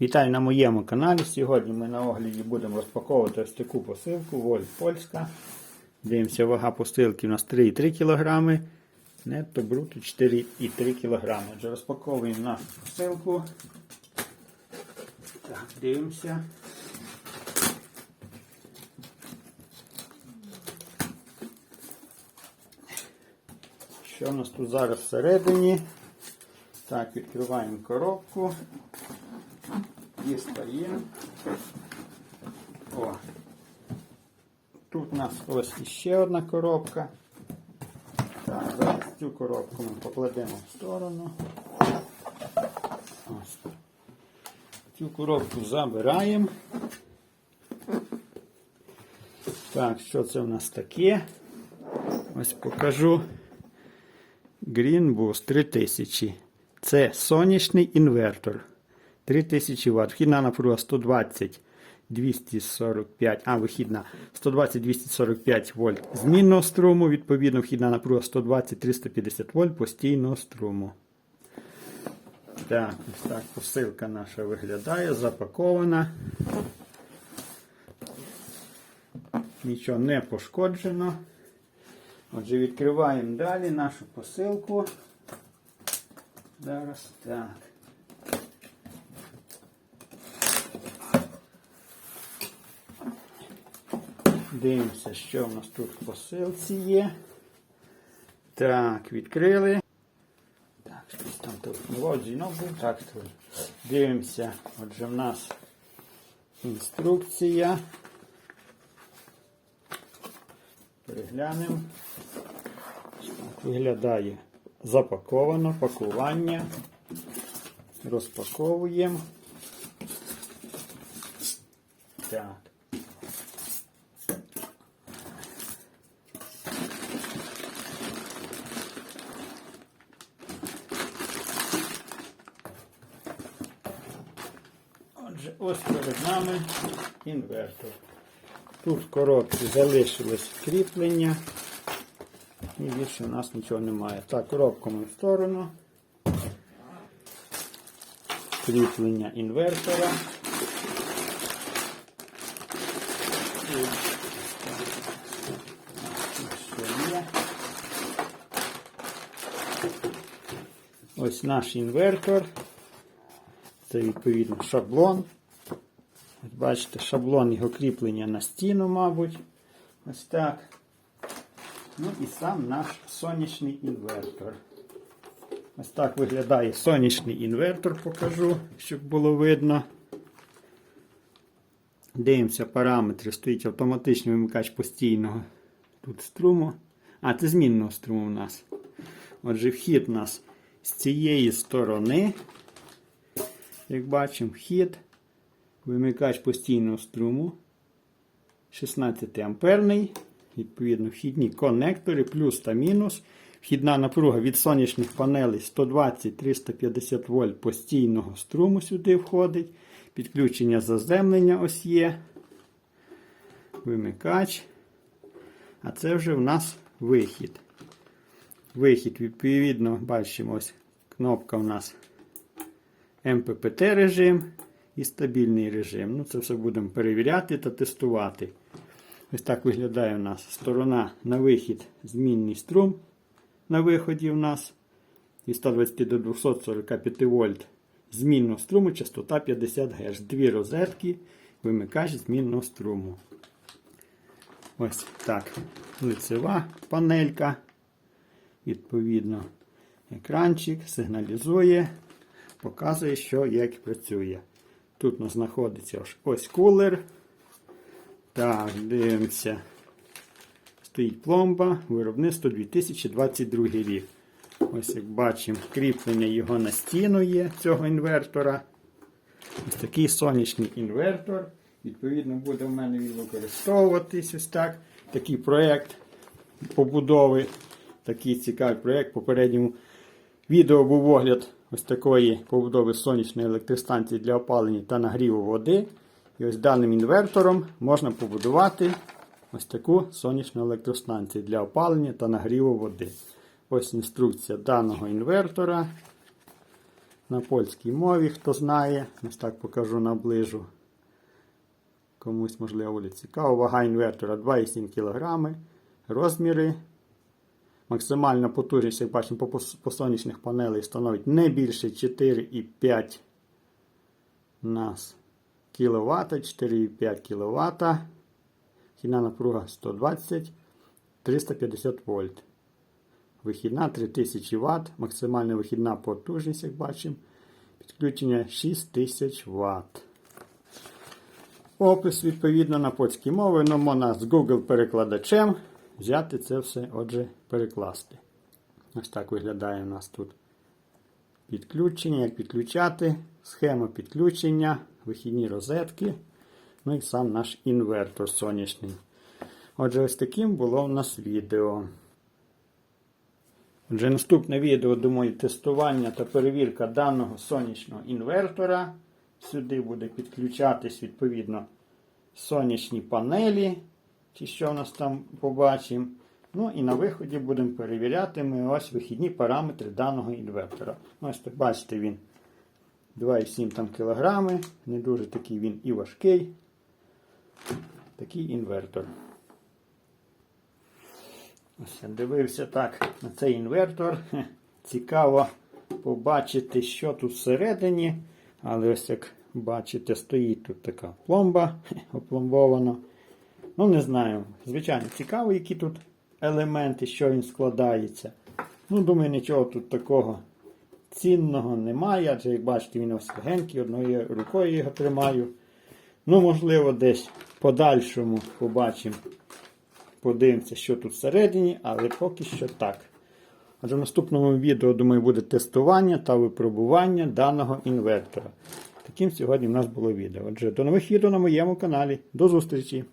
Вітаю на моєму каналі. Сьогодні ми на огляді будемо розпаковувати ось таку посилку Вольт Польська. Дивимося, вага посилки у нас 3,3 кг. Нетто бруто 4,3 кг. Отже, розпаковуємо нашу посилку. Так, дивимося. Що у нас тут зараз всередині? Так, відкриваємо коробку. Дістаємо. О. Тут у нас ось іще одна коробка. Так, зараз цю коробку ми покладемо в сторону. Ось. Цю коробку забираємо. Так, що це у нас таке? Ось покажу. Greenbus 3000. Це сонячний інвертор. 3000 Вт. Вхідна напруга 120 245, а вихідна 120-245 вольт змінного струму. Відповідно, вхідна напруга 120-350 вольт постійного струму. Так, ось так посилка наша виглядає, запакована. Нічого не пошкоджено. Отже, відкриваємо далі нашу посилку. Зараз так. Дивимося, що в нас тут в посилці є. Так, відкрили. Так, щось там телефонував, дзвінок був. Так, дивимося. Отже, в нас інструкція. Переглянемо. Виглядає запаковано, пакування. Розпаковуємо. Так. Ось перед нами інвертор. Тут в коробці залишилось кріплення. І більше у нас нічого немає. Так, коробку ми в сторону. Кріплення інвертора. Ось наш інвертор. Це відповідно шаблон. Ось бачите, шаблон його кріплення на стіну, мабуть. Ось так. Ну і сам наш сонячний інвертор. Ось так виглядає сонячний інвертор, покажу, щоб було видно. Дивимося параметри. Стоїть автоматичний вимикач постійного тут струму. А, це змінного струму у нас. Отже, вхід у нас з цієї сторони. Як бачимо, вхід, вимикач постійного струму 16 амперний. Відповідно, вхідні конектори, плюс та мінус. Вхідна напруга від сонячних панелей 120-350 вольт постійного струму сюди входить. Підключення заземлення ось є. Вимикач. А це вже в нас вихід. Вихід, відповідно, бачимо, ось кнопка у нас МППТ режим і стабільний режим. Ну, Це все будемо перевіряти та тестувати. Ось так виглядає у нас сторона на вихід, змінний струм на виході у нас. Від 120 до 245 вольт змінного струму, частота 50 Гц. Дві розетки, вимикач змінного струму. Ось так. Лицева панелька. Відповідно, екранчик сигналізує, показує, що як працює. Тут у нас знаходиться ось, кулер. Так, дивимося. Стоїть пломба, виробництво 2022 рік. Ось як бачимо, кріплення його на стіну є цього інвертора. Ось такий сонячний інвертор. Відповідно, буде в мене він використовуватись ось так. Такий проєкт побудови. Такий цікавий проєкт. Попередньому відео був огляд ось такої побудови сонячної електростанції для опалення та нагріву води. І ось даним інвертором можна побудувати ось таку сонячну електростанцію для опалення та нагріву води. Ось інструкція даного інвертора. на польській мові, хто знає. Ось так покажу наближу. Комусь, можливо, цікаво. Вага інвертора 2,7 кг. Розміри. Максимальна потужність, як бачимо, по, сонячних панелей становить не більше 4,5 нас кВт, 4,5 кВт. Хідна напруга 120, 350 вольт. Вихідна 3000 Вт, максимальна вихідна потужність, як бачимо. Підключення 6000 Вт. Опис відповідно на польській мові, но можна з Google перекладачем взяти це все, отже, перекласти. Ось так виглядає у нас тут підключення, як підключати, схема підключення, вихідні розетки, ну і сам наш інвертор сонячний. Отже, ось таким було у нас відео. Отже, наступне відео, думаю, тестування та перевірка даного сонячного інвертора. Сюди буде підключатись відповідно сонячні панелі, чи що в нас там побачимо. Ну і на виході будемо перевіряти ми ось вихідні параметри даного інвертора. Ну, Ось так бачите, він 2,7 там кілограми. Не дуже такий він і важкий. Такий інвертор. Ось я дивився так на цей інвертор. Цікаво побачити, що тут всередині. Але ось як бачите, стоїть тут така пломба опломбована. Ну, не знаю. Звичайно, цікаво, які тут елементи, що він складається. Ну, думаю, нічого тут такого цінного немає. Адже, як бачите, він ось легенький, одною рукою його тримаю. Ну, можливо, десь подальшому побачимо. Подивимося, що тут всередині, але поки що так. Отже, в наступному відео, думаю, буде тестування та випробування даного інвертора. Таким сьогодні в нас було відео. Отже, до нових відео на моєму каналі. До зустрічі!